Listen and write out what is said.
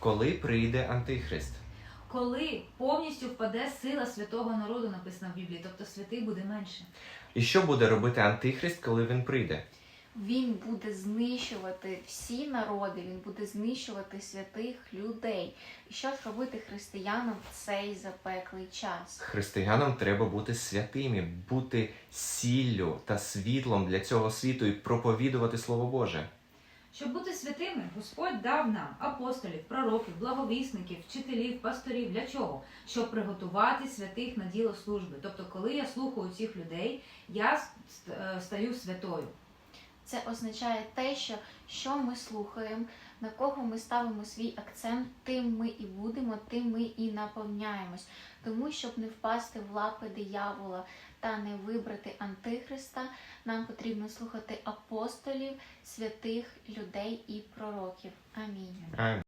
Коли прийде Антихрист? Коли повністю впаде сила святого народу, написано в Біблії, тобто святий буде менше. І що буде робити Антихрист, коли він прийде? Він буде знищувати всі народи, він буде знищувати святих людей. І що ж робити християнам в цей запеклий час? Християнам треба бути святими, бути сіллю та світлом для цього світу і проповідувати Слово Боже. Щоб бути святими, Господь дав нам апостолів, пророків, благовісників, вчителів, пасторів. Для чого? Щоб приготувати святих на діло служби. Тобто, коли я слухаю цих людей, я е, стаю святою. Це означає те, що що ми слухаємо, на кого ми ставимо свій акцент, тим ми і будемо, тим ми і наповняємось. Тому, щоб не впасти в лапи диявола та не вибрати антихриста, нам потрібно слухати апостолів, святих людей і пророків. Амінь.